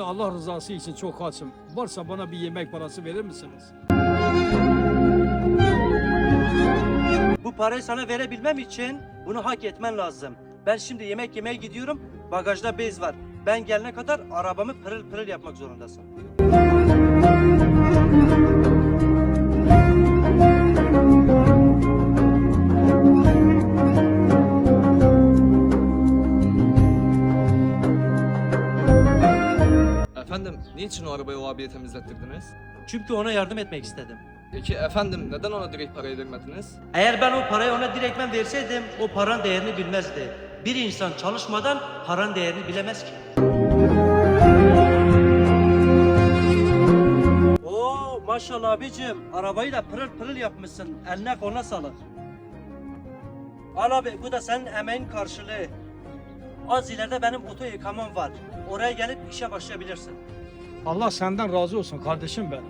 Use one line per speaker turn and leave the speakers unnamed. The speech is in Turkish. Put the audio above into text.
Abi Allah rızası için çok açım. Varsa bana bir yemek parası verir misiniz?
Bu parayı sana verebilmem için bunu hak etmen lazım. Ben şimdi yemek yemeye gidiyorum. Bagajda bez var. Ben gelene kadar arabamı pırıl pırıl yapmak zorundasın.
Efendim, niçin o arabayı o abiye temizlettirdiniz?
Çünkü ona yardım etmek istedim.
Peki efendim, neden ona direkt parayı vermediniz?
Eğer ben o parayı ona direktmen verseydim o paranın değerini bilmezdi. Bir insan çalışmadan paranın değerini bilemez ki. Oo maşallah abicim arabayı da pırıl pırıl yapmışsın. Eline koluna sağlık. Al abi bu da senin emeğin karşılığı. Az ileride benim oto yıkamam var. Oraya gelip işe başlayabilirsin.
Allah senden razı olsun kardeşim ben.